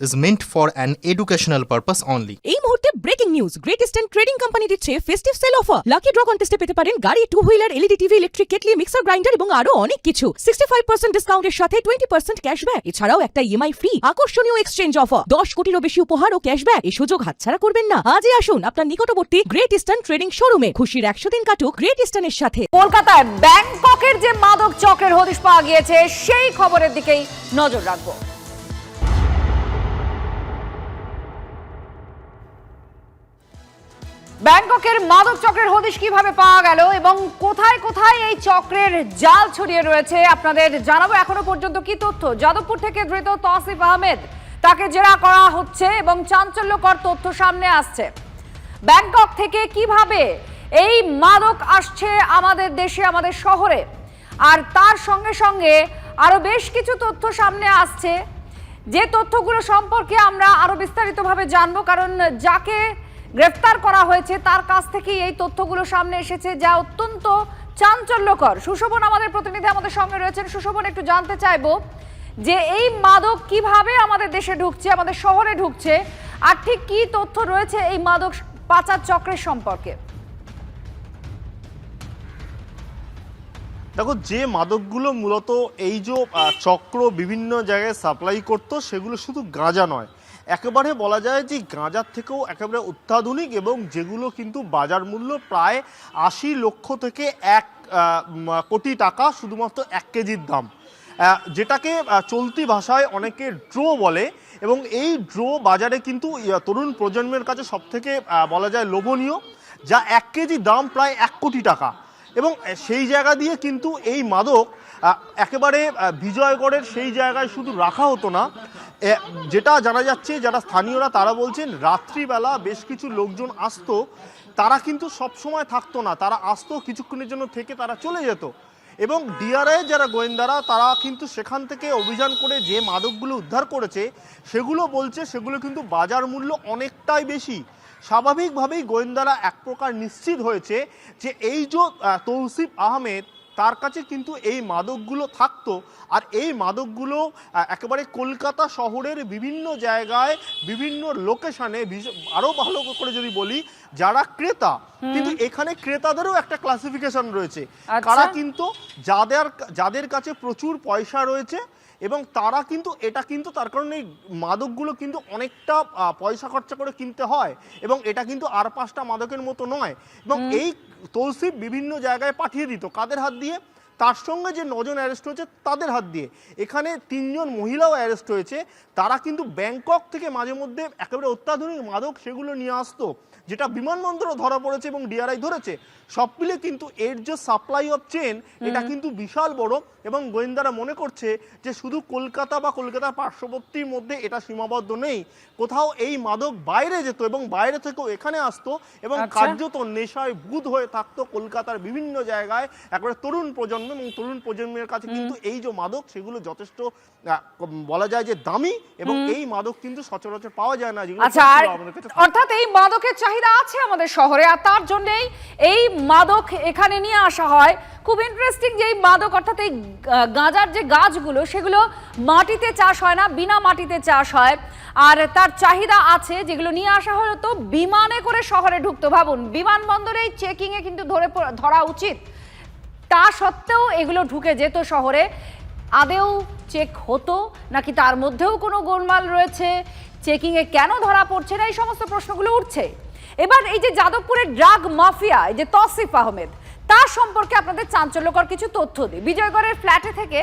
is meant for an educational purpose only. এই মুহূর্তে breaking news great eastern trading company দিচ্ছে festive sale offer lucky draw কন্টেস্টে পেতে পারেন গাড়ি two wheeler LED TV electric kettle mixer grinder এবং আরও অনেক কিছু। সিক্সটি ফাইভ পার্সেন্ট ডিসকাউন্টের সাথে টোয়েন্টি পার্সেন্ট ক্যাশব্যাক এছাড়াও একটা ইএমআই ফ্রি আকর্ষণীয় এক্সচেঞ্জ অফার দশ কোটিরও বেশি উপহার ও ক্যাশব্যাক এই সুযোগ হাতছাড়া করবেন না। আজই আসুন আপনার নিকটবর্তী গ্রেট ইস্টার্ন ট্রেডিং শোরুমে খুশির একশো দিন কাটুক গ্রেট ইস্টার্নের সাথে। কলকাতায় ব্যাংককের যে মাদক চক্রের হদিশ পাওয়া গিয়েছে সেই খবরের দিকেই নজর রাখব। ব্যাংককের মাদক চক্রের হদিশ কীভাবে পাওয়া গেল এবং কোথায় কোথায় এই চক্রের জাল ছড়িয়ে রয়েছে, আপনাদের জানাব এখনও পর্যন্ত কি তথ্য। যাদবপুর থেকে ধৃত তসিফ আহমেদ, তাকে জেরা করা হচ্ছে এবং চাঞ্চল্যকর তথ্য সামনে আসছে। ব্যাংকক থেকে কীভাবে এই মাদক আসছে আমাদের দেশে, আমাদের শহরে? আর তার সঙ্গে সঙ্গে আরও বেশ কিছু তথ্য সামনে আসছে। যে তথ্যগুলো সম্পর্কে আমরা আরও বিস্তারিতভাবে জানব, কারণ যাকে গ্রেফতার করা হয়েছে। তার কাছ থেকেই এই তথ্যগুলো সামনে এসেছে, যা অত্যন্ত চাঞ্চল্যকর। সুশোভন আমাদের প্রতিনিধি, আমাদের সঙ্গে রয়েছেন। সুশোভন, একটু জানতে চাইব যে এই মাদক কীভাবে আমাদের দেশে ঢুকছে, আমাদের শহরে ঢুকছে, আর ঠিক কি তথ্য রয়েছে এই মাদক পাচার চক্রের সম্পর্কে? দেখো, যে মাদকগুলো মূলত এই যে চক্র বিভিন্ন জায়গায় সাপ্লাই করত, সেগুলো শুধু গাঁজা নয়। একেবারে বলা যায় যে গাঁজার থেকেও একেবারে অত্যাধুনিক এবং যেগুলো কিন্তু বাজার মূল্য প্রায় আশি লক্ষ থেকে এক কোটি টাকা শুধুমাত্র এক কেজির দাম। যেটাকে চলতি ভাষায় অনেকে ড্রো বলে এবং এই ড্রো বাজারে কিন্তু তরুণ প্রজন্মের কাছে সবথেকে আহ, বলা যায় লোভনীয় যা এক কেজি দাম প্রায় এক কোটি টাকা। এবং সেই জায়গা দিয়ে কিন্তু এই মাদক একেবারে বিজয়গড়ের সেই জায়গায় শুধু রাখা হতো না। যেটা জানা যাচ্ছে, যারা স্থানীয়রা, তারা বলছেন রাত্রিবেলা বেশ কিছু লোকজন আসতো। তারা কিন্তু সব সময় থাকতো না। তারা আসতো, কিছুক্ষণের জন্য থেকে তারা চলে যেত। এবং ডিআরআই যারা গোয়েন্দারা, তারা কিন্তু সেখান থেকে অভিযান করে যে মাদকগুলো উদ্ধার করেছে, সেগুলো বলছে সেগুলো কিন্তু বাজার মূল্য অনেকটাই বেশি। স্বাভাবিকভাবেই গোয়েন্দারা এক প্রকার নিশ্চিত হয়েছে যে এই যে তৌসিফ আহমেদ তার কাছে কিন্তু এই মাদকগুলো থাকতো। আর এই মাদকগুলো একেবারে কলকাতা শহরের বিভিন্ন জায়গায় বিভিন্ন লোকেশানে আরও ভালো করে যদি বলি যারা ক্রেতা কিন্তু এখানে ক্রেতাদেরও একটা ক্লাসিফিকেশন রয়েছে। তারা কারা কিন্তু যাদের যাদের কাছে প্রচুর পয়সা রয়েছে এবং তারা কিন্তু এটা কিন্তু তার কারণে এই মাদকগুলো কিন্তু অনেকটা পয়সা খরচা করে কিনতে হয় এবং এটা কিন্তু আর পাঁচটা মাদকের মতো নয়। এবং এই তৌসিফ বিভিন্ন জায়গায় পাঠিয়ে দিত। কাদের হাত দিয়ে? তার সঙ্গে যে নজন অ্যারেস্ট হয়েছে তাদের হাত দিয়ে। এখানে তিনজন মহিলাও অ্যারেস্ট হয়েছে তারা কিন্তু ব্যাংকক থেকে মাঝে মধ্যে একেবারে অত্যাধুনিক মাদক সেগুলো নিয়ে আসতো যেটা বিমানবন্দরও ধরা পড়েছে এবং ডিআরআই ধরেছে। সব মিলে কিন্তু এর যে সাপ্লাই অফ চেন এটা কিন্তু বিশাল বড় এবং গোয়েন্দারা মনে করছে যে শুধু কলকাতা বা কলকাতার পার্শ্ববর্তীর মধ্যে এটা সীমাবদ্ধ নেই। কোথাও এই মাদক বাইরে যেত এবং বাইরে থেকেও এখানে আসতো এবং আচ্ছা। কার্যত নেশায় বুধ হয়ে থাকতো কলকাতার বিভিন্ন জায়গায়। একবারে তরুণ প্রজন্ম এবং তরুণ প্রজন্মের কাছে কিন্তু এই যে মাদক সেগুলো যথেষ্ট বলা যায় যে দামি এবং এই মাদক কিন্তু সচরাচর পাওয়া যায় না আচ্ছা অর্থাৎ এই মাদকের চাহিদা আছে আমাদের শহরে আর তার জন্যই এই মাদক এখানে নিয়ে আসা হয়। খুব ইন্টারেস্টিং যে এই মাদক অর্থাৎ এই গাঁজার যে গাছগুলো সেগুলো মাটিতে চাষ হয় না বিনা মাটিতে চাষ হয়। আর তার চাহিদা আছে যেগুলো নিয়ে আসা হতো বিমানে করে শহরে ঢুকতো। ভাবুন বিমানবন্দরে এই চেকিংয়ে কিন্তু ধরে ধরা উচিত। তা সত্ত্বেও এগুলো ঢুকে যেত শহরে। আদেও চেক হতো, নাকি তার মধ্যেও কোনো গোলমাল রয়েছে? চেকিংয়ে কেন ধরা পড়ছে না? এই সমস্ত প্রশ্নগুলো উঠছে। এবার এই যে যাদবপুরের ড্রাগ মাফিয়া, এই যে তসিফ আহমেদ, তার সম্পর্কে আপনাদের চাঞ্চল্যকর কিছু তথ্য দিই। বিজয়গড়ের ফ্ল্যাটে থেকে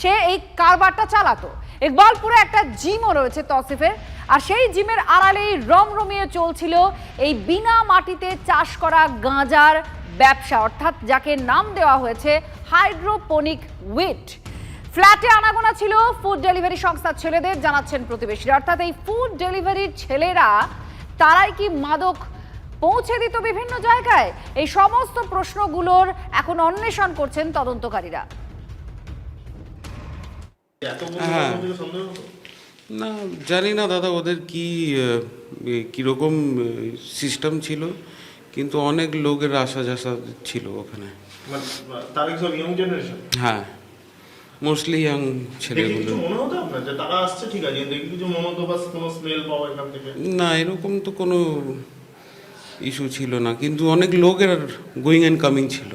সে এই কারবারটা চালাতো। ইকবালপুরে একটা জিমও রয়েছে তসিফের, আর সেই জিমের আড়ালেই রমরমিয়ে চলছিল এই বিনা মাটিতে চাষ করা গাঁজার ব্যবসা, অর্থাৎ যাকে নাম দেওয়া হয়েছে হাইড্রোপনিক উইট। ফ্ল্যাটে আনাগোনা ছিল ফুড ডেলিভারি সংস্থার ছেলেদের, জানাচ্ছেন প্রতিবেশীরা। অর্থাৎ এই ফুড ডেলিভারির ছেলেরা, তারাই কি মাদক পৌঁছে দিত বিভিন্ন জায়গায়? এই সমস্ত প্রশ্নগুলোর এখন অন্বেষণ করছেন তদন্তকারীরা। হ্যাঁ। না জানি না দাদা ওদের কি কীরকম সিস্টেম ছিল কিন্তু অনেক লোকের আসা যাসা ছিল ওখানে। মানে তারা কি সব জেনারেশন হ্যাঁ মোস্টলি ইয়াং ছেলেগুলো। কিছু হতো আপনার যে তারা আসছে ঠিক আছে দেখে কিছু হতো বা কোনো স্মেল পাওয়া এখান থেকে? না এরকম তো কোনো ইস্যু ছিল না কিন্তু অনেক লোকের গোয়িং অ্যান্ড কামিং ছিল।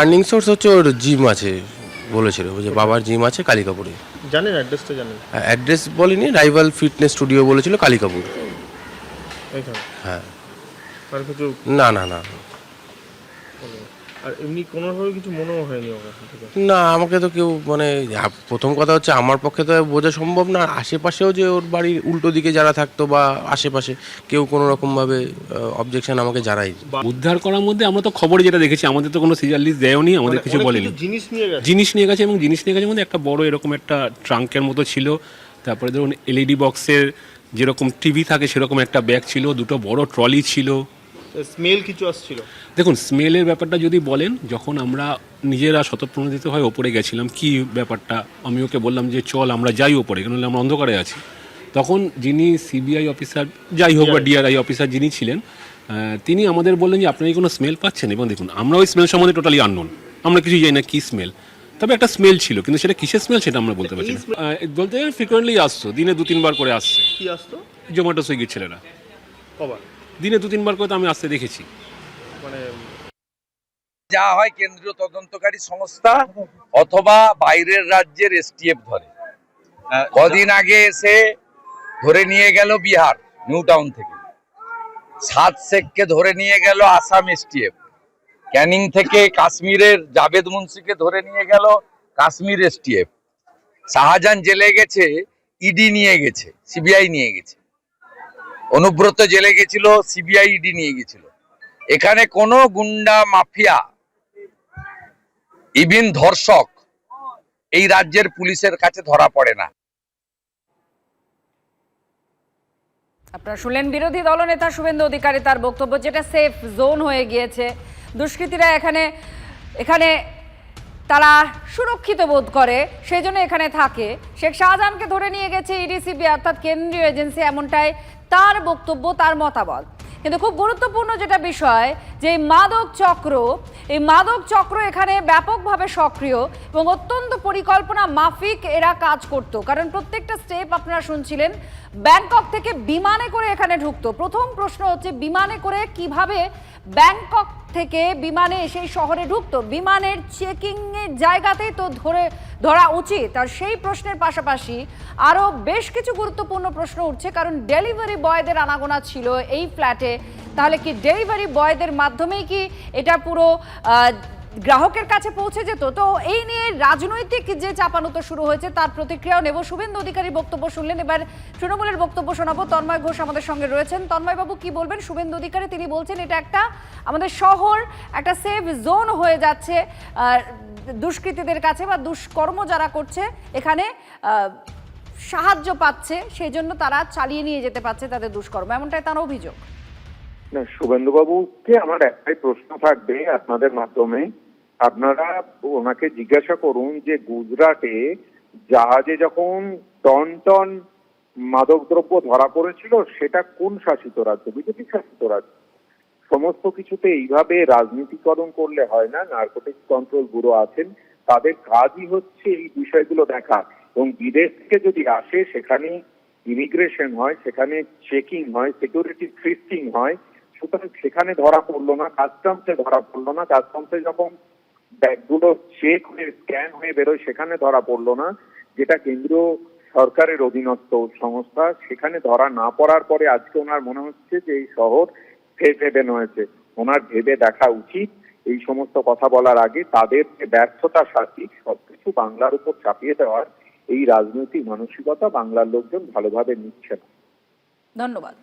আর্নিং সোর্স হচ্ছে ওর জিম আছে। বলেছিল যে বাবার জিম আছে কালিকাপুরে জানেন অ্যাড্রেসটা জানেন? অ্যাড্রেস বলিনি রাইভাল ফিটনেস স্টুডিও বলেছিল কালিকাপুর হ্যাঁ। না না না। আর এমনি কোনোভাবে কিছু মনেও হয়নি থেকে না আমাকে তো কেউ মানে প্রথম কথা হচ্ছে আমার পক্ষে তো বোঝা সম্ভব না। আশেপাশেও যে ওর বাড়ির উল্টো দিকে যারা থাকতো বা আশেপাশে কেউ কোনো রকমভাবে অবজেকশন আমাকে জানাই উদ্ধার করার মধ্যে আমরা তো খবরে যেটা দেখেছি আমাদের তো কোনো সিরিয়াল লিস্ট দেয়নি আমাদের মানে কিছু বলেনি। জিনিস নিয়ে গেছে। জিনিস নিয়ে গেছে এবং জিনিস নিয়ে গেছে মধ্যে একটা বড় এরকম একটা ট্রাঙ্কের মতো ছিল। তারপরে ধরুন এলইডি বক্সের যেরকম টিভি থাকে সেরকম একটা ব্যাগ ছিল দুটো বড় ট্রলি ছিল। স্মেল কিছু আসছিল। দেখুন স্মেলের ব্যাপারটা যদি বলেন যখন আমরা নিজেরা শতপ্রণোদিত হয়ে ওপরে গেছিলাম কি ব্যাপারটা আমি ওকে বললাম যে চল আমরা যাই ওপরে কেন আমরা অন্ধকারে আছি। তখন যিনি সিবিআই অফিসার যাই হোক বা ডিআরআই অফিসার যিনি ছিলেন তিনি আমাদের বললেন যে আপনারা কোনো স্মেল পাচ্ছেন? এবং দেখুন আমরা ওই স্মেল সম্বন্ধে টোটালি আননোন আমরা কিছু জানি না কি স্মেল তবে একটা স্মেল ছিল কিন্তু সেটা কিসের স্মেল সেটা আমরা বলতে পারছি বলতে ফ্রিকোয়েন্টলি আসতো দিনে দু তিনবার করে আসছে। কি আসতো? জোম্যাটো সুইগির ছেলেরা। কবার? দিনে দু তিনবার করে তো আমি আসতে দেখেছি। মানে যা হয় কেন্দ্রীয় তদন্তকারী সংস্থা অথবা বাইরের রাজ্যের এসটিএফ ধরে। কদিন আগে এসে ধরে নিয়ে গেল বিহার নিউ টাউন থেকে। সাত শেখকে ধরে নিয়ে গেল আসাম এসটিএফ। ক্যানিং থেকে কাশ্মীরের জাভেদ মুন্সিকে ধরে নিয়ে গেল কাশ্মীর এসটিএফ। শাহজাহান জেলে গেছে ইডি নিয়ে গেছে সিবিআই নিয়ে গেছে। অনুব্রত জেলে গেছিল সিবিআই ইডি নিয়ে গেছিল। এখানে কোনো গুন্ডা, মাফিয়া ইভিন ধর্ষক এই রাজ্যের পুলিশের কাছে ধরা পড়ে না। আপনারা শুনলেন বিরোধী দলনেতা শুভেন্দু অধিকারী, তার বক্তব্য যেটা সেফ জোন হয়ে গিয়েছে। দুষ্কৃতীরা এখানে এখানে তারা সুরক্ষিত বোধ করে, সেই জন্য এখানে থাকে। শেখ শাহজাহানকে ধরে নিয়ে গেছে ইডিসিবি অর্থাৎ কেন্দ্রীয় এজেন্সি, এমনটাই তার বক্তব্য, তার মতামত। কিন্তু খুব গুরুত্বপূর্ণ যেটা বিষয়, যে মাদক চক্র, এই মাদক চক্র এখানে ব্যাপকভাবে সক্রিয় এবং অত্যন্ত পরিকল্পনা মাফিক এরা কাজ করত। কারণ প্রত্যেকটা স্টেপ আপনারা শুনছিলেন, ব্যাংকক থেকে বিমানে করে এখানে ঢুকতো। প্রথম প্রশ্ন হচ্ছে, বিমানে করে কীভাবে ব্যাংকক থেকে বিমানে সেই শহরে ঢুকত। বিমানের চেকিং এর জায়গাতেই তো ধরে ধরা উচিত। আর সেই প্রশ্নের পাশাপাশি আরও বেশ কিছু গুরুত্বপূর্ণ প্রশ্ন উঠছে, কারণ ডেলিভারি বয়দের আনাগোনা ছিল এই ফ্ল্যাটে। তাহলে কি ডেলিভারি বয়দের মাধ্যমেই কি এটা পুরো গ্রাহকের কাছে পৌঁছে যেত। তো এই নিয়ে রাজনৈতিক যে চাপানুতো শুরু হয়েছে, তার প্রতিক্রিয়াও নেব। শুভেন্দু অধিকারী বক্তব্য শুনলেন। এবার তৃণমূলের বক্তব্য শোনাবো। তন্ময় ঘোষ আমাদের সঙ্গে রয়েছেন। তন্ময় বাবু কি বলবেন? শুভেন্দু অধিকারী, তিনি বলছেন, এটা একটা আমাদের শহর, একটা সেফ জোন হয়ে যাচ্ছে দুষ্কৃতীদের কাছে বা দুষ্কর্ম যারা করছে, এখানে সাহায্য পাচ্ছে সেই জন্য তারা চালিয়ে নিয়ে যেতে পারছে তাদের দুষ্কর্ম। এমনটাই তার অভিযোগ। শুভেন্দুবাবুকে আমার একটাই প্রশ্ন থাকবে আপনাদের মাধ্যমে। আপনারা ওনাকে জিজ্ঞাসা করুন যে গুজরাটে জাহাজে যখন টন টন মাদকদ্রব্য ধরা পড়েছিল, সেটা কোন শাসিত রাজ্য? বিজেপি শাসিত রাজ্য। সমস্ত কিছুতে এইভাবে রাজনীতিকরণ করলে হয় না নার্কোটিক্স কন্ট্রোল ব্যুরো আছেন, তাদের কাজই হচ্ছে এই বিষয়গুলো দেখা। এবং বিদেশ থেকে যদি আসে, সেখানে ইমিগ্রেশন হয়, সেখানে চেকিং হয় সিকিউরিটি ফ্রিস্টিং হয়, সুতরাং সেখানে ধরা পড়ল না কাস্টমসে ধরা পড়ল না কাস্টমসে যখন ব্যাগগুলো চেক হয়ে স্ক্যান হয়ে বেরোয়, সেখানে ধরা পড়ল না। যেটা কেন্দ্রীয় সরকারের অধীনস্থ সংস্থা, সেখানে ধরা না পড়ার পরে আজকে ওনার মনে হচ্ছে যে এই শহর সেফ হেভেন হয়েছে ওনার ভেবে দেখা উচিত এই সমস্ত কথা বলার আগে তাদের যে ব্যর্থতা সাথী, সবকিছু বাংলার উপর চাপিয়ে দেওয়ার এই রাজনৈতিক মানসিকতা বাংলার লোকজন ভালোভাবে নিচ্ছে না। ধন্যবাদ।